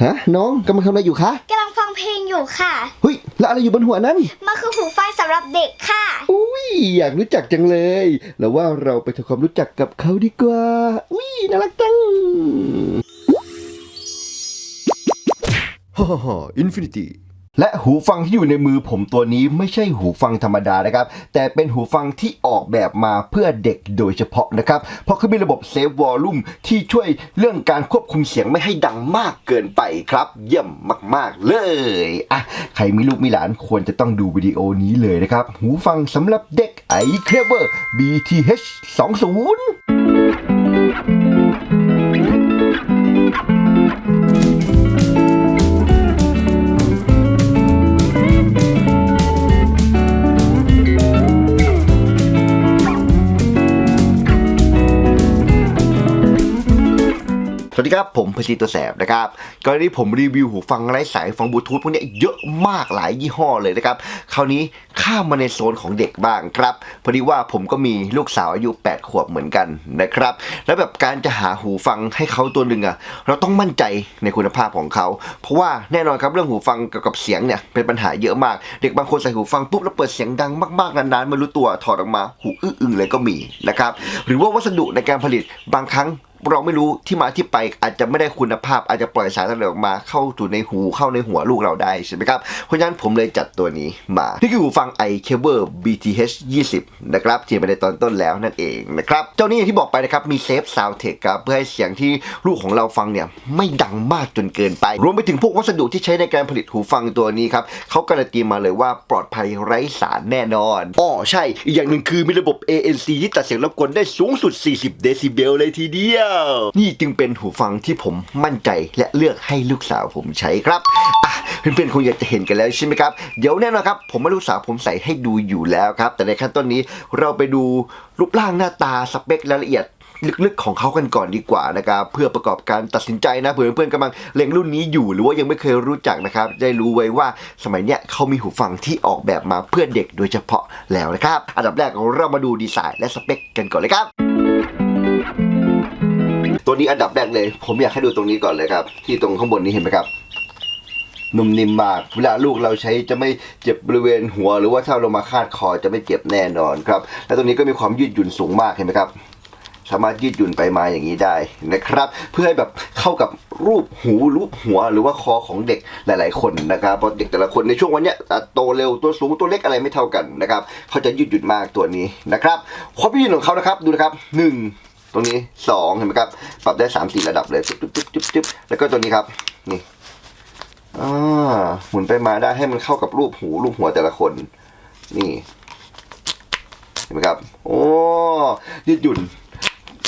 ฮะน้องกำลังทำอะไรอยู่คะกำลังฟังเพลงอยู่ค่ะ เฮ้ยแล้วอะไรอยู่บนหัวนั้น มันคือหูฟังสำหรับเด็กค่ะ อุ้ยอยากรู้จักจังเลยแล้วว่าเราไปทำความรู้จักกับเขาดีกว่า อุ้ยน่ารักจังฮ่าฮ่าอินฟินิตี้ และหูฟังที่อยู่ในมือผมตัวนี้ไม่ใช่หูฟังธรรมดานะครับ แต่เป็นหูฟังที่ออกแบบมาเพื่อเด็กโดยเฉพาะนะครับ เพราะเขามีระบบเซฟวอลลุ่มที่ช่วยเรื่องการควบคุมเสียงไม่ให้ดังมากเกินไปครับ เยี่ยมมาก ๆ เลยอะใครมีลูกมีหลานควรจะต้องดูวิดีโอนี้เลยนะครับ หูฟังสำหรับเด็กไอเคเบอร์ BTH 20 สวัสดีครับ ผมพชีตัวแสบนะครับก่อนหนี้ผมรีวิวหูฟังไร้สายฟังบลูทูธพวกนี้เยอะมากหลายยี่ห้อเลยนะครับ คราวนี้ข้ามมาในโซนของเด็กบ้างครับพอดีว่าผมก็มีลูกสาวอายุ 8 ขวบเหมือนกันนะครับ แล้วแบบการจะหาหูฟังให้เขาตัวหนึ่งอะเราต้องมั่นใจในคุณภาพของเขา เพราะว่าแน่นอนครับเรื่องหูฟังกับเสียงเนี่ยเป็นปัญหาเยอะมาก เด็กบางคนใส่หูฟังปุ๊บแล้วเปิดเสียงดังมากๆนานๆไม่รู้ตัวถอดออกมาหูอื้ออึงเลยก็มีนะครับ หรือว่าวัสดุในการผลิตบางครั้ง เราไม่รู้ที่มาที่ไปอาจจะไม่ได้คุณภาพอาจจะปล่อยสารอะไรออกมาเข้าสู่ในหูเข้าในหัวลูกเราได้ใช่ไหมครับ เพราะฉะนั้นผมเลยจัดตัวนี้มา นี่คือหูฟัง i c a b l e BTH 20 นะครับที่ไปในตอนต้นแล้วนั่นเองนะครับเจ้านี้อย่างที่บอกไปนะครับมีเซฟซาวเทคครับเพื่อให้เสียงที่ลูกของเราฟังเนี่ยไม่ดังมากจนเกินไป รวมไปถึงพวกวัสดุที่ใช้ในการผลิตหูฟังตัวนี้ครับเขาการันตีมาเลยว่าปลอดภัยไร้สารแน่นอนอ๋อใช่อีกอย่างหนึ่งคือมีระบบ ANC ที่ตัดเสียงรบกวนได้สูงสุด 40 เดซิเบลเลยทีเดียวนี่จึงเป็นหูฟังที่ผมมั่นใจและเลือกให้ลูกสาวผมใช้ครับอะเพื่อนๆคงอยากจะเห็นกันแล้วใช่ไหมครับ เดี๋ยวแน่นอนครับ ผมให้ลูกสาวผมใส่ให้ดูอยู่แล้วครับ แต่ในขั้นต้นนี้เราไปดูรูปร่างหน้าตาสเปครายละเอียดลึกๆของเขากันก่อนดีกว่านะครับเพื่อประกอบการตัดสินใจนะเผื่อเพื่อนๆกำลังเล็งรุ่นนี้อยู่หรือว่ายังไม่เคยรู้จักนะครับได้รู้ไว้ว่าสมัยเนี้ยเขามีหูฟังที่ออกแบบมาเพื่อเด็กโดยเฉพาะแล้วนะครับ อันดับแรกเรามาดูดีไซน์และสเปคกันก่อนเลยครับ ตัวนี้อันดับแรกเลย ผมอยากให้ดูตรงนี้ก่อนเลยครับ ที่ตรงข้างบนนี้เห็นไหมครับนุ่มนิ่มมาก เวลาลูกเราใช้จะไม่เจ็บบริเวณหัว หรือว่าถ้าเรามาคาดคอจะไม่เจ็บแน่นอนครับ และตรงนี้ก็มีความยืดหยุ่นสูงมากเห็นไหมครับ สามารถยืดหยุ่นไปมาอย่างนี้ได้นะครับ เพื่อให้แบบเข้ากับรูปหูรูปหัวหรือว่าคอของเด็กหลาย ๆ คนนะครับเพราะเด็กแต่ละคนในช่วงวันเนี้ยอะโตเร็วตัวสูงตัวเล็กอะไรไม่เท่ากันนะครับเขาจะยืดหยุ่นมากตัวนี้นะครับความยืดหยุ่นของเขานะครับดูนะครับหนึ่ง ตรงนี้สองเห็นไหมครับ ปรับได้สามสี่ระดับเลยจุ๊บจุ๊บจุ๊บจุ๊บแล้วก็ตัวนี้ครับ นี่อ่าหมุนไปมาได้ให้มันเข้ากับรูปหูรูปหัวแต่ละคน นี่ เห็นไหมครับ โอ้ยืดหยุ่น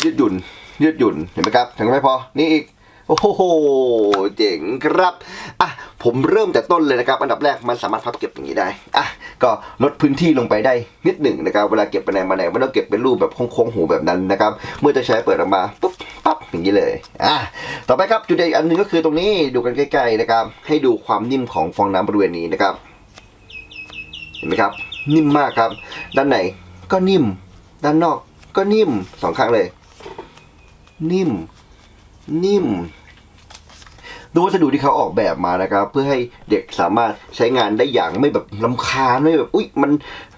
ยืดหยุ่น ยืดหยุ่น เห็นไหมครับถึงไม่พอ นี่อีกโอ้โห เจ๋งครับ อะ ผมเริ่มจากต้นเลยนะครับ อันดับแรกมันสามารถพับเก็บอย่างนี้ได้ อะ ก็ลดพื้นที่ลงไปได้นิดหนึ่งนะครับ เวลาเก็บไปไหนมาไหนไม่ต้องเก็บเป็นรูปแบบโค้งๆหูแบบนั้นนะครับ เมื่อจะใช้เปิดออกมาปุ๊บปั๊บอย่างนี้เลยอะต่อไปครับจุดเด่นอีกอันหนึงก็คือตรงนี้ดูกันใกล้ๆนะครับ ให้ดูความนิ่มของฟองน้ำบริเวณนี้นะครับ เห็นไหมครับ นิ่มมากครับ ด้านในก็นิ่ม ด้านนอกก็นิ่มสองข้างเลย นิ่ม นิ่ม ดูวัสดุที่เขาออกแบบมานะครับ เพื่อให้เด็กสามารถใช้งานได้อย่างไม่แบบลำคาญไม่แบบอุ้ยมัน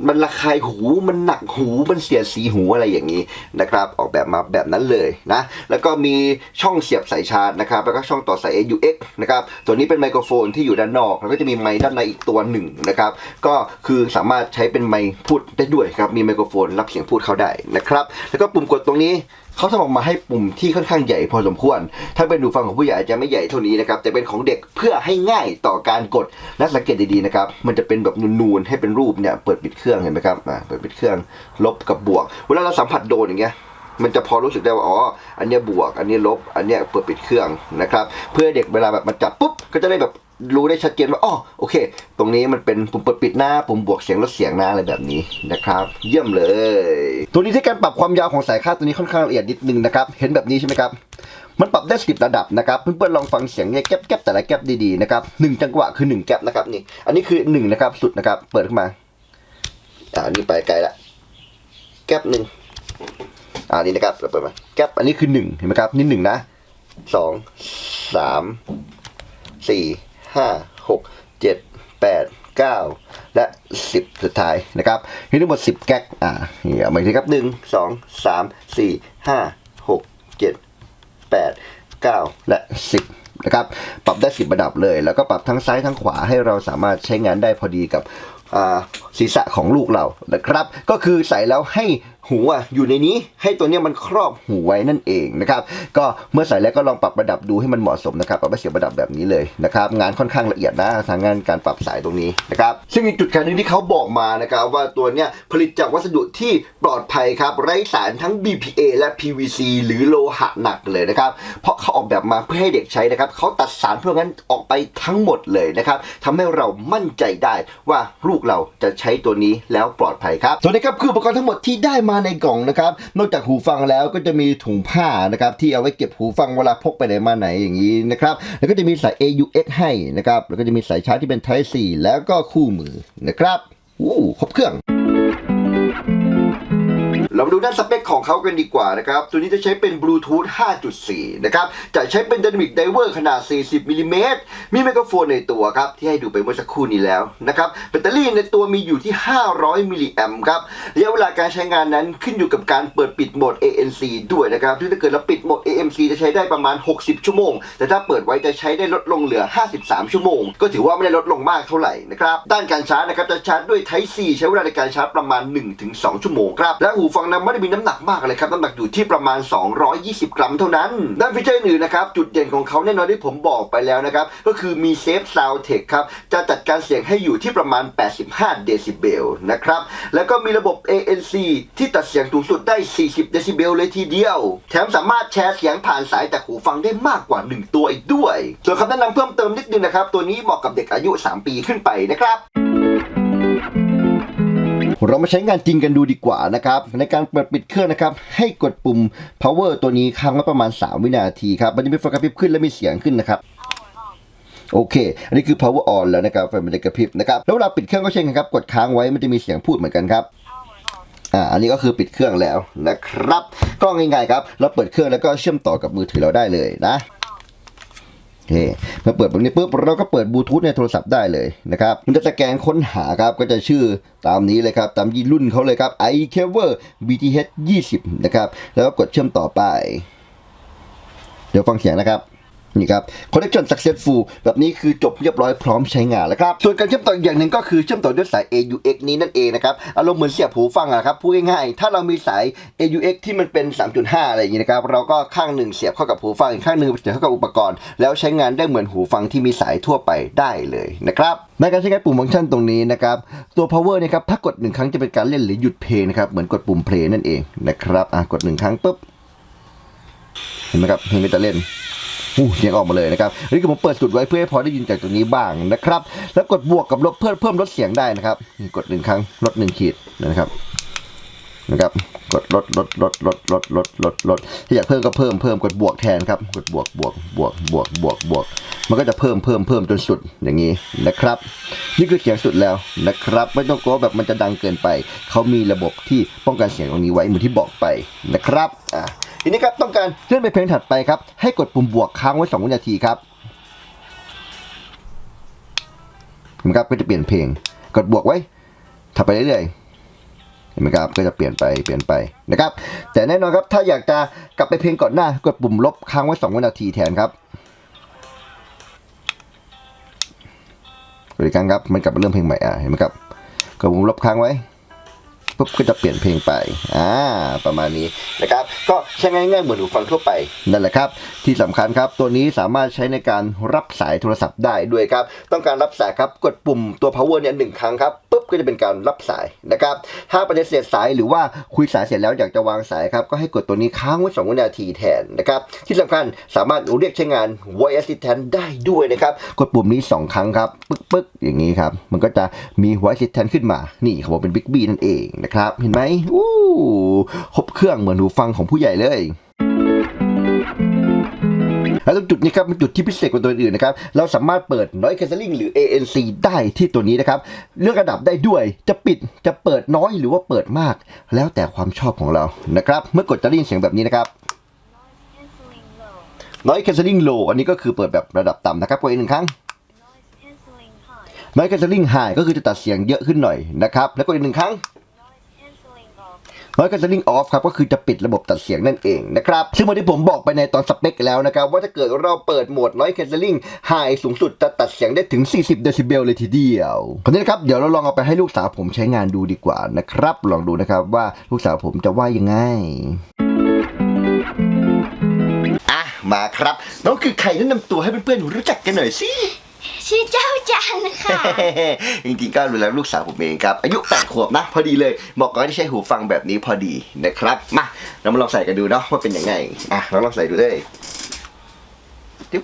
มันระคายหูมันหนักหูมันเสียดสีหูอะไรอย่างนี้นะครับ ออกแบบมาแบบนั้นเลยนะแล้วก็มีช่องเสียบสายชาร์จนะครับ แล้วก็ช่องต่อสาย AUX นะครับตัวนี้เป็นไมโครโฟนที่อยู่ด้านนอก แล้วก็จะมีไมค์ด้านในอีกตัวหนึ่งนะครับ ก็คือสามารถใช้เป็นไมค์พูดได้ด้วยครับมีไมโครโฟนรับเสียงพูดเข้าได้นะครับ แล้วก็ปุ่มกดตรงนี้ เขาทำออกมาให้ปุ่มที่ค่อนข้างใหญ่พอสมควร ถ้าเป็นหูฟังของผู้ใหญ่จะไม่ใหญ่เท่านี้นะครับ แต่เป็นของเด็กเพื่อให้ง่ายต่อการกด และสังเกตดีๆนะครับ มันจะเป็นแบบนูนๆ ให้เป็นรูปเนี่ย เปิดปิดเครื่องเห็นไหมครับอ่าเปิดปิดเครื่อง ลบกับบวก เวลาเราสัมผัสโดนอย่างเงี้ยมันจะพอรู้สึกได้ว่า อ๋อ อันนี้บวก อันนี้ลบ อันนี้เปิดปิดเครื่องนะครับ เพื่อเด็กเวลาแบบมาจับปุ๊บ ก็จะได้แบบ รู้ได้ชัดเจนว่าอ๋อโอเค ตรงนี้มันเป็นปุ่มเปิดปิดหน้าปุ่มบวกเสียงลดเสียงหน้าอะไรแบบนี้นะครับ เยี่ยมเลย ตัวนี้ที่การปรับความยาวของสายคาดตัวนี้ค่อนข้างละเอียดนิดนึงนะครับเห็นแบบนี้ใช่ไหมครับมันปรับได้สิบระดับนะครับเพื่อนๆลองฟังเสียงเนี่ยแก๊บแก๊บแต่ละแก๊บดีๆนะครับหนึ่งจังหวะคือหนึ่งแก๊บนะครับนี่อันนี้คือหนึ่งนะครับสุดนะครับเปิดขึ้นมาอ่านี่ไปไกลละแก๊บหนึ่งอ่านี่นะครับเราเปิดมาแก๊ปอันนี้คือหนึ่งเห็นไหมครับนี่หนึ่งนะสองสามสี่ ห้าหกเจ็ดแปดเก้าและสิบสุดท้ายนะครับมีทั้งหมดสิบแก๊กอ่านี่เอาใหม่ทีครับหนึ่งสองสามสี่ห้าหกเจ็ดแปดเก้าและสิบนะครับ ปรับได้สิบระดับเลย แล้วก็ปรับทั้งซ้ายทั้งขวาให้เราสามารถใช้งานได้พอดีกับ ศีรษะของลูกเรานะครับ ก็คือใส่แล้วให้หูอะอยู่ในนี้ให้ตัวเนี้ยมันครอบหูไว้นั่นเองนะครับ ก็เมื่อใส่แล้วก็ลองปรับระดับดูให้มันเหมาะสมนะครับปรับไปเสียบระดับแบบนี้เลยนะครับ งานค่อนข้างละเอียดนะทางงานการปรับสายตรงนี้นะครับ ซึ่งมีจุดแข็งหนึ่งที่เขาบอกมานะครับ ว่าตัวเนี้ยผลิตจากวัสดุที่ปลอดภัยครับ ไร้สารทั้ง BPA และ PVC หรือโลหะหนักเลยนะครับ เพราะเขาออกแบบมาเพื่อให้เด็กใช้นะครับเขาตัดสารพวกนั้นออกไปทั้งหมดเลยนะครับทำให้เรามั่นใจได้ว่าลูกเราจะใช้ตัวนี้แล้วปลอดภัยครับส่วนนี้ครับคืออุปกรณ์ทั้งหมดที่ได้มาในกล่องนะครับนอกจากหูฟังแล้วก็จะมีถุงผ้านะครับที่เอาไว้เก็บหูฟังเวลาพกไปไหนมาไหนอย่างนี้นะครับแล้วก็จะมีสาย AUX ให้นะครับแล้วก็จะมีสายชาร์จที่เป็น Type C แล้วก็คู่มือนะครับอู้ครบเครื่อง เรามาดูด้านสเปคของเขากันดีกว่านะครับ ตัวนี้จะใช้เป็นบลูทูธ 5.4 นะครับ จะใช้เป็น Dynamic Diver ขนาด 40มิลลิเมตรมีไมโครโฟนในตัวครับ ที่ให้ดูไปเมื่อสักครู่นี้แล้วนะครับ แบตเตอรี่ในตัวมีอยู่ที่ 500 มิลลิแอมป์ครับ ระยะเวลาการใช้งานนั้นขึ้นอยู่กับการเปิดปิดโหมด ANC ด้วยนะครับซึ่งถ้าเกิดเราปิดโหมด ANC จะใช้ได้ประมาณ 60 ชั่วโมง แต่ถ้าเปิดไว้จะใช้ได้ลดลงเหลือ 53 ชั่วโมง ก็ถือว่าไม่ได้ลดลงมากเท่าไหร่นะครับ ด้านการชาร์จนะครับจะชาร์จด้วย Type C ใช้เวลาในการชาร์จประมาณ 1-2 ชั่วโมงครับ และหูฟังนั้นไม่ได้มีน้ำหนักมากอะไรครับน้ำหนักอยู่ที่ประมาณ 220 กรัมเท่านั้น ด้านฟีเจอร์อื่นนะครับจุดเด่นของเขาแน่นอนที่ผมบอกไปแล้วนะครับก็คือมี Safe Sound Tech ครับจะจัดการเสียงให้อยู่ที่ประมาณ 85 เดซิเบลนะครับแล้วก็มีระบบ ANC ที่ตัดเสียงสูงสุดได้ 40 เดซิเบลเลยทีเดียว แถมสามารถแชร์เสียงผ่านสายจากหูฟังได้มากกว่า 1 ตัวอีกด้วย ส่วนคำแนะนำเพิ่มเติมนิดนึงนะครับ ตัวนี้เหมาะกับเด็กอายุ 3 ปีขึ้นไปนะครับ เรามาใช้งานจริงกันดูดีกว่านะครับ ในการเปิดปิดเครื่องนะครับ ให้กดปุ่ม power ตัวนี้ค้างไว้ประมาณ 3 วินาทีครับมันจะมีไฟกระพริบขึ้นและมีเสียงขึ้นนะครับโอเค อันนี้คือ power on แล้วนะครับไฟมันจะกระพริบนะครับ แล้วเวลาปิดเครื่องก็เช่นกันครับ กดค้างไว้ มันจะมีเสียงพูดเหมือนกันครับ อ่า อันนี้ก็คือปิดเครื่องแล้วนะครับ ก็ง่ายๆครับ เราเปิดเครื่องแล้วก็เชื่อมต่อกับมือถือเราได้เลยนะ โอเคเมื่อเปิดตรงนี้ปุ๊บเราก็เปิดบลูทูธในโทรศัพท์ได้เลยนะครับมันจะสแกนค้นหาครับก็จะชื่อตามนี้เลยครับ ตามยี่รุ่นเขาเลยครับ i c a v e r BTH 20 นะครับ แล้วก็กดเชื่อมต่อไป เดี๋ยวฟังเสียงนะครับ นี่ครับ connection successful แบบนี้คือจบเรียบร้อยพร้อมใช้งานแล้วครับ ส่วนการเชื่อมต่ออีกอย่างหนึ่งก็คือเชื่อมต่อด้วยสาย AUX นี้นั่นเองนะครับ อารมณ์เหมือนเสียบหูฟังอะครับ พูดง่ายๆ ถ้าเรามีสาย AUX ที่มันเป็น 3.5 อะไรอย่างนี้นะครับ เราก็ข้างหนึ่งเสียบเข้ากับหูฟัง อีกข้างหนึ่งเสียบเข้ากับอุปกรณ์ แล้วใช้งานได้เหมือนหูฟังที่มีสายทั่วไปได้เลยนะครับในการใช้งานปุ่มฟังก์ชันตรงนี้นะครับตัว power นะครับถ้ากดหนึ่งครั้งจะเป็นการเล่นหรือหยุดเพลงนะครับเหมือนกดปุ่ม play นั่นเองนะครับอะกดหนึ่งครั้งปุ๊บเห็นไหมครับเพลงก็จะเล่น อู้เสียงออกมาเลยนะครับอันนี้คือผมเปิดสุดไว้เพื่อให้พอได้ยินจากตรงนี้บ้างนะครับ แล้วกดบวกกับลบเพิ่มเพิ่มลดเสียงได้นะครับกดหนึ่งครั้งลดหนึ่งขีดนะครับนะครับกดลดลดลดลดลดลดลดลดถ้าอยากเพิ่มก็เพิ่มเพิ่มกดบวกแทนครับกดบวกบวกบวกบวกบวกบวก มันก็จะเพิ่มเพิ่มเพิ่มจนสุดอย่างนี้นะครับ นี่คือเสียงสุดแล้วนะครับ ไม่ต้องกลัวแบบมันจะดังเกินไป เขามีระบบที่ป้องกันเสียงตรงนี้ไว้เหมือนที่บอกไปนะครับอะ ทีนี้ครับต้องการเลื่อนไปเพลงถัดไปครับ ให้กดปุ่มบวกค้างไว้2วินาทีครับเห็นไหมครับก็จะเปลี่ยนเพลง กดบวกไว้ถัดไปเรื่อยๆเห็นไหมครับก็จะเปลี่ยนไปเปลี่ยนไปนะครับ แต่แน่นอนครับถ้าอยากจะกลับไปเพลงก่อนหน้ากดปุ่มลบค้างไว้2วินาทีแทนครับบริการครับมันกลับมาเริ่มเพลงใหม่อะเห็นไหมครับกดปุ่มลบค้างไว้ ปุ๊บก็จะเปลี่ยนเพลงไปอ่าประมาณนี้นะครับ ก็ใช้ง่ายๆเหมือนหูฟังทั่วไปนั่นแหละครับ ที่สำคัญครับ ตัวนี้สามารถใช้ในการรับสายโทรศัพท์ได้ด้วยครับ ต้องการรับสายครับกดปุ่มตัว power เนี่ยหนึ่งครั้งครับปุ๊บก็จะเป็นการรับสายนะครับ ถ้าปฏิเสธสายหรือว่าคุยสายเสร็จแล้วอยากจะวางสายครับก็ให้กดตัวนี้ค้างไว้2วินาทีแทนนะครับ ที่สำคัญสามารถเรียกใช้งาน voice assistant ได้ด้วยนะครับ กดปุ่มนี้ 2 ครั้งครับปึ๊กปึ๊กอย่างนี้ครับมันก็จะมี voice assistant ขึ้นมานี่เขาบอกเป็น Big B นั่นเองนะครับ เห็นไหมอู้ครบเครื่องเหมือนหูฟังของผู้ใหญ่เลยแล้วตรงจุดนี้ครับเป็นจุดที่พิเศษกว่าตัวอื่นนะครับ เราสามารถเปิด noise cancelling หรือ ANC ได้ที่ตัวนี้นะครับ เลือกระดับได้ด้วย จะปิด จะเปิดน้อยหรือว่าเปิดมาก แล้วแต่ความชอบของเรา นะครับ เมื่อกดจะได้ยินเสียงแบบนี้นะครับ noise cancelling low อันนี้ก็คือเปิดแบบระดับต่ำนะครับกดอีกหนึ่งครั้ง noise cancelling high ก็คือจะตัดเสียงเยอะขึ้นหน่อยนะครับ แล้วกดอีกหนึ่งครั้ง noise cancelling off ครับก็คือจะปิดระบบตัดเสียงนั่นเองนะครับซึ่งเหมือนที่ผมบอกไปในตอนสเปคแล้วนะครับว่าถ้าเกิดเราเปิดโหมด noise cancelling high สูงสุดจะตัดเสียงได้ถึง 40 เดซิเบลเลยทีเดียวคนนี้นะครับเดี๋ยวเราลองเอาไปให้ลูกสาวผมใช้งานดูดีกว่านะครับ ลองดูนะครับว่าลูกสาวผมจะว่ายังไงอะมาครับน้องคือใครแนะนำตัวให้เพื่อนๆรู้จักกันหน่อยสิ ชื่อเจ้าจันค่ะ จริงๆก็รู้แล้วลูกสาวผมเองครับ อายุ8ขวบนะ พอดีเลยเหมาะกับการที่ใช้หูฟังแบบนี้พอดีนะครับมาเรามาลองใส่กันดูเนาะว่าเป็นยังไงอะเราลองใส่ดูเลยจิ๊บ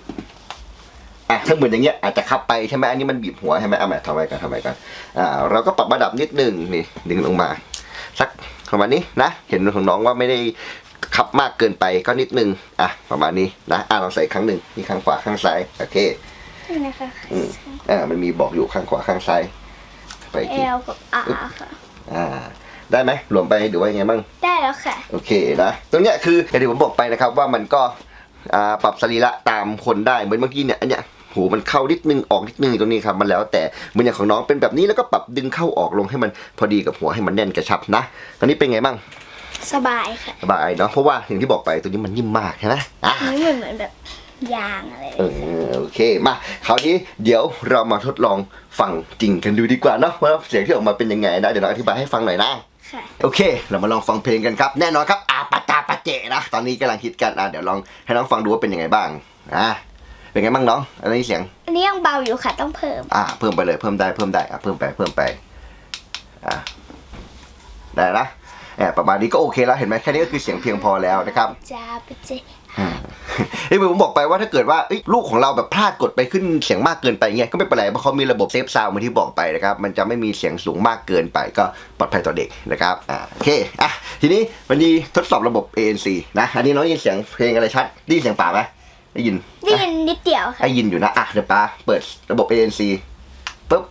อะถ้าเหมือนอย่างเงี้ยอาจจะขับไปใช่ไหมอันนี้มันบีบหัวใช่ไหมเอาใหม่ทำไว้กันทำไว้กันอ่าเราก็ปรับระดับนิดนึงนี่ดึงลงมา สักประมาณนี้นะ เห็นของน้องว่าไม่ได้ขับมากเกินไปก็นิดนึงอะประมาณนี้นะอะลองใส่ครั้งหนึ่งนี่ข้างขวาข้างซ้ายโอเค นี่นะคะอืมอ่า มันมีบอกอยู่ข้างขวาข้างซ้ายไปอีกเอทีลกับอาค่ะ อ่า ได้ไหมรวมไปหรือว่ายังไงบ้าง ได้แล้วค่ะ โอเคนะตรงเนี้ยคืออย่างที่ผมบอกไปนะครับว่ามันก็อ่าปรับสรีระตามคนได้เหมือนเมื่อกี้เนี่ยอันเนี้ยหูมันเข้านิดนึงออกนิดนึงตรงนี้ครับมันแล้วแต่เหมือนอย่างของน้องเป็นแบบนี้แล้วก็ปรับดึงเข้าออกลงให้มันพอดีกับหัวให้มันแน่นกระชับนะตอนนี้เป็นไงบ้างสบายค่ะสบายเนาะเพราะว่าอย่างที่บอกไปตัวนี้มันนิ่มมากใช่ไหมอะ นี่เหมือนเหมือนแบบ ยางอะไรเออโอเคมาคราวนี้เดี๋ยวเรามาทดลองฟังจริงกันดูดีกว่าเนาะว่าเสียงที่ออกมาเป็นยังไงนะเดี๋ยวเราอธิบายให้ฟังหน่อยนะค่ะโอเค เรามาลองฟังเพลงกันครับ แน่นอนครับอาปาตาปาเจนะ ตอนนี้กำลังฮิตกันอะเดี๋ยวลองให้น้องฟังดูว่าเป็นยังไงบ้างอะเป็นไงบ้างน้องอันนี้เสียงอันนี้ยังเบาอยู่ค่ะ ต้องเพิ่มอะเพิ่มไปเลยเพิ่มได้เพิ่มได้อะเพิ่มไปเพิ่มไปอะได้นะแอบประมาณนี้ก็โอเคแล้วเห็นไหมแค่นี้ก็คือเสียงเพียงพอแล้วนะครับจ้าปะเจ เอ้ยผมบอกไปว่าถ้าเกิดว่าเอ้ยลูกของเราแบบพลาดกดไปขึ้นเสียงมากเกินไปเงี้ยก็ไม่เป็นไรเพราะเขามีระบบเซฟซาวด์เหมือนที่บอกไปนะครับมันจะไม่มีเสียงสูงมากเกินไปก็ปลอดภัยต่อเด็กนะครับอ่าโอเคอะทีนี้วันนี้ทดสอบระบบ ANC นะอันนี้น้องได้ยินเสียงเพลงอะไรชัดได้ยินเสียงป่าไหมได้ยินได้ยินนิดเดียวค่ะได้ยินอยู่นะอะเดี๋ยวป้าเปิดระบบ ANC ปุ๊บ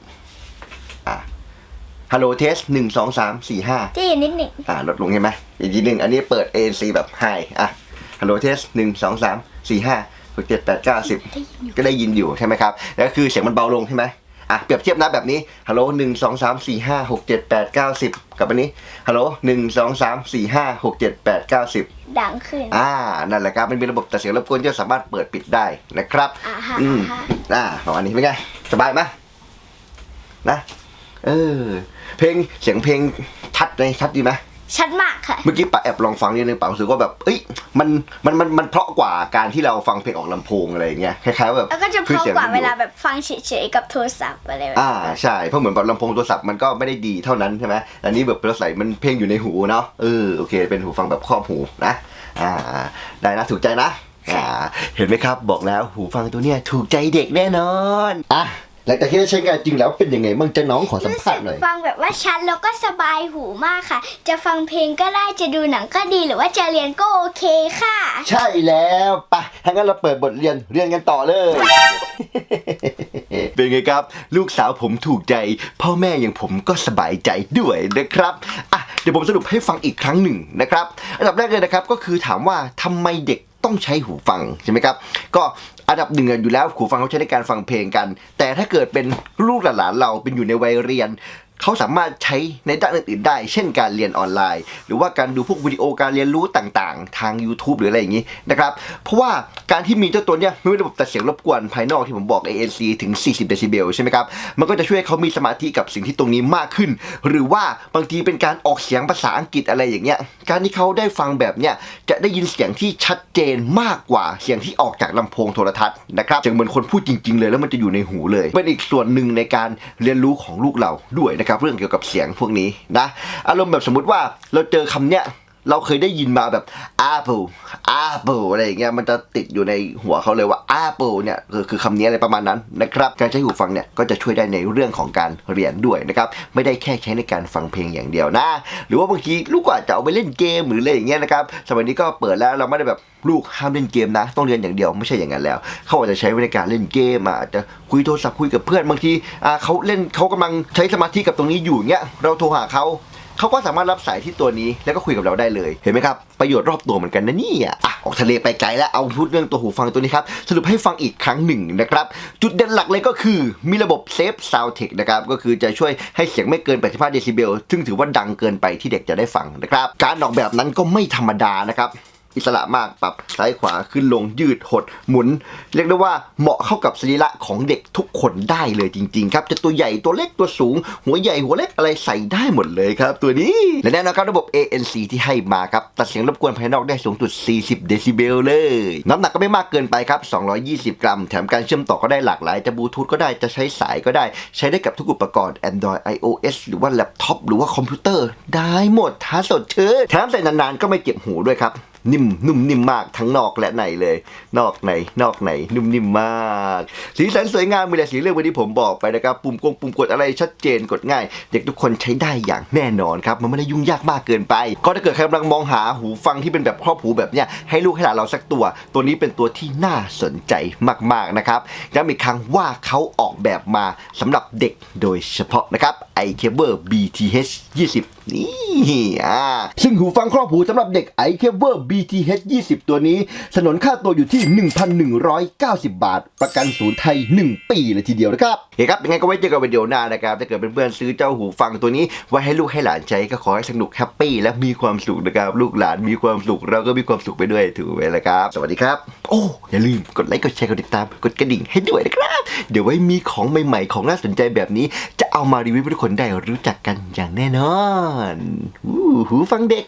อะฮัลโหลเทสหนึ่งสองสามสี่ห้าได้ยินนิดหนึ่งอ่าลดลงใช่ไหมอีกทีหนึ่งอันนี้เปิด ANC แบบไฮอะ ฮัลโหลเทสหนึ่งสองสามสี่ห้าหกเจ็ดแปดเก้าสิบได้ยินอยู่ก็ได้ยินอยู่ใช่ไหมครับแล้วก็คือเสียงมันเบาลงใช่ไหมอะเปรียบเทียบนะแบบนี้ฮัลโหลหนึ่งสองสามสี่ห้าหกเจ็ดแปดเก้าสิบกับอันนี้ฮัลโหลหนึ่งสองสามสี่ห้าหกเจ็ดแปดเก้าสิบดังขึ้น อ่า นั่นแหละครับ มันเป็นระบบตัดเสียงรบกวนที่สามารถเปิดปิดได้นะครับ อ่าฮะอืมอ่าฮะอ่าประมาณนี้เป็นไง สบายไหมนะ เออ เพลง เสียงเพลงชัดไหมชัดดีไหม ชัดมากค่ะ เมื่อกี้ป๋าแอบลองฟังนิดนึงป๋ารู้สึกว่าแบบเอ้ยมันมันมันมันเพราะกว่าการที่เราฟังเพลงออกลำโพงอะไรอย่างเงี้ยคล้ายๆว่าแบบแล้วก็จะเพคือราะสียงกว่ามันอเวยู่ลาแบบฟังเฉยๆกับโทรศัพท์อะไรแบบอ่าใช่เพราะเหมือนแบบลำโพงโทรศัพท์มันก็ไม่ได้ดีเท่านั้นใช่ไหมอันนี้แบบเราใส่มันเพลงอยู่ในหูเนาะเออโอเค เป็นหูฟังแบบครอบหูนะอ่าได้นะถูกใจนะอ่าเห็นไหมครับบอกแล้วหูฟังตัวเนี้ยถูกใจเด็กแน่นอนอะ หลังจากที่ได้ใช้งานจริงแล้วเป็นยังไงบ้างจะน้องขอสัมรู้ภาสึษกณ์หน่อย ฟังแบบว่าชัดแล้วก็สบายหูมากค่ะ จะฟังเพลงก็ได้จะดูหนังก็ดีหรือว่าจะเรียนก็โอเคค่ะ ใช่แล้วไปะถ้างั้นเราเปิดบทเรียนเรียนกันต่อเลย เป็นไงครับ ลูกสาวผมถูกใจ พ่อแม่อย่างผมก็สบายใจด้วยนะครับอะเดี๋ยวผมสรุปให้ฟังอีกครั้งหนึ่งนะครับ อันดับแรกเลยนะครับก็คือถามว่าทำไมเด็ก ต้องใช้หูฟังใช่ไหมครับ ก็อันดับหนึ่งอยู่แล้วหูฟังเขาใช้ในการฟังเพลงกัน แต่ถ้าเกิดเป็นลูกหลานเราเป็นอยู่ในวัยเรียน เขาสามารถใช้ในด้านอื่นๆได้ เช่นการเรียนออนไลน์ หรือว่าการดูพวกวิดีโอการเรียนรู้ต่างๆ ทาง YouTube หรืออะไรอย่างนี้นะครับ เพราะว่าการที่มีเจ้าตัวเนี้ยไม่มีระบบตัดเสียงรบกวนภายนอกที่ผมบอก ANC ถึง 40 เดซิเบลใช่ไหมครับ มันก็จะช่วยเขามีสมาธิกับสิ่งที่ตรงนี้มากขึ้น หรือว่าบางทีเป็นการออกเสียงภาษาอังกฤษอะไรอย่างเงี้ย การที่เขาได้ฟังแบบเนี้ยจะได้ยินเสียงที่ชัดเจนมากกว่าเสียงที่ออกจากลำโพงโทรทัศน์นะครับจะเหมือนคนพูดจริง ๆ เลยแล้วมันจะอยู่ในหูเลยเป็นอีกส่วนหนึ่งในการเรียนรู้ของลูกเราด้วยนะครับเรื่องเกี่ยวกับเสียงพวกนี้นะอารมณ์แบบสมมติว่าเราเจอคำเนี้ย เราเคยได้ยินมาแบบ apple apple อะไรอย่างเงี้ยมันจะติดอยู่ในหัวเขาเลยว่า apple เนี่ยคือคือคำนี้อะไรประมาณนั้นนะครับการใช้หูฟังเนี่ยก็จะช่วยได้ในเรื่องของการเรียนด้วยนะครับไม่ได้แค่ใช้ในการฟังเพลงอย่างเดียวนะ หรือว่าบางทีลูกก็อาจจะเอาไปเล่นเกมหรืออะไรอย่างเงี้ยนะครับสมัยนี้ก็เปิดแล้วเราไม่ได้แบบลูกห้ามเล่นเกมนะ ต้องเรียนอย่างเดียวไม่ใช่อย่างนั้นแล้ว เขาอาจจะใช้ไว้ในการเล่นเกมอาจจะคุยโทรศัพท์คุยกับเพื่อนบางทีเขาเล่นเขากำลังใช้สมาธิกับตรงนี้อยู่เงี้ยเราโทรหาเขา เขาก็สามารถรับสายที่ตัวนี้แล้วก็คุยกับเราได้เลย เห็นไหมครับ ประโยชน์รอบตัวเหมือนกันนะนี่อะออกทะเลไปไกลแล้วเอาพูดเรื่องตัวหูฟังตัวนี้ครับ สรุปให้ฟังอีกครั้งหนึ่งนะครับ จุดเด่นหลักเลยก็คือมีระบบเซฟซาวเทคนะครับ ก็คือจะช่วยให้เสียงไม่เกิน 85 เดซิเบลซึ่งถือว่าดังเกินไปที่เด็กจะได้ฟังนะครับ การออกแบบนั้นก็ไม่ธรรมดานะครับ อิสระมากปรับซ้ายขวาขึ้นลงยืดหดหมุน เรียกได้ว่าเหมาะเข้ากับสรีระของเด็กทุกคนได้เลยจริงๆครับจะตัวใหญ่ตัวเล็กตัวสูง หัวใหญ่หัวเล็กอะไรใส่ได้หมดเลยครับ ตัวนี้และแน่นอนครับระบบ ANC ที่ให้มาครับตัดเสียงรบกวนภายนอกได้สูงสุด 40 เดซิเบลเลย น้ำหนักก็ไม่มากเกินไปครับ 220 กรัม แถมการเชื่อมต่อก็ได้หลากหลาย จะบลูทูธก็ได้จะใช้สายก็ได้ ใช้ได้กับทุกอุปกรณ์ Android iOS หรือว่าแล็ปท็อปหรือว่าคอมพิวเตอร์ได้หมดท้าสดชื่นแถมใส่นานๆก็ไม่เจ็บหูด้วยครับ นิ่มนุ่มนิ่มมากทั้งนอกและในเลย นอกในนอกในนุ่มนิ่มมาก สีสันสวยงามมีแต่สีเลือกวันที่ผมบอกไปนะครับ ปุ่มกงปุ่มกดอะไรชัดเจนกดง่าย เด็กทุกคนใช้ได้อย่างแน่นอนครับ มันไม่ได้ยุ่งยากมากเกินไป ก็ถ้าเกิดใครกำลังมองหาหูฟังที่เป็นแบบครอบหูแบบเนี้ยให้ลูกให้หลานเราสักตัว ตัวนี้เป็นตัวที่น่าสนใจมากๆนะครับย้ำอีกครั้งว่าเขาออกแบบมาสำหรับเด็กโดยเฉพาะนะครับ i c a b l e BTH 20 นี่อ่าซึ่งหูฟังครอบหูสำหรับเด็ก i c a b l e BTH 20 ตัวนี้ สนนค่าตัวอยู่ที่ 1,190 บาท ประกันศูนย์ไทย 1 ปีเลยทีเดียวนะครับโอเคครับยังไงก็ไว้เจอกันวิดีโอหน้านะครับ ถ้าเกิดเพื่อนๆซื้อเจ้าหูฟังตัวนี้ ไว้ให้ลูกให้หลานใช้ก็ขอให้สนุกแฮปปี้และมีความสุขนะครับ ลูกหลานมีความสุขเราก็มีความสุขไปด้วยถือไว้เลยครับ สวัสดีครับ โอ้อย่าลืมกดไลค์กดแชร์กดติดตามกดกระดิ่งให้ด้วยนะครับ เดี๋ยวไว้มีของใหม่ๆ ของน่าสนใจแบบนี้ จะเอามารีวิวให้ทุกคนได้รู้จักกันอย่างแน่นอนอู้หูฟังเด็ก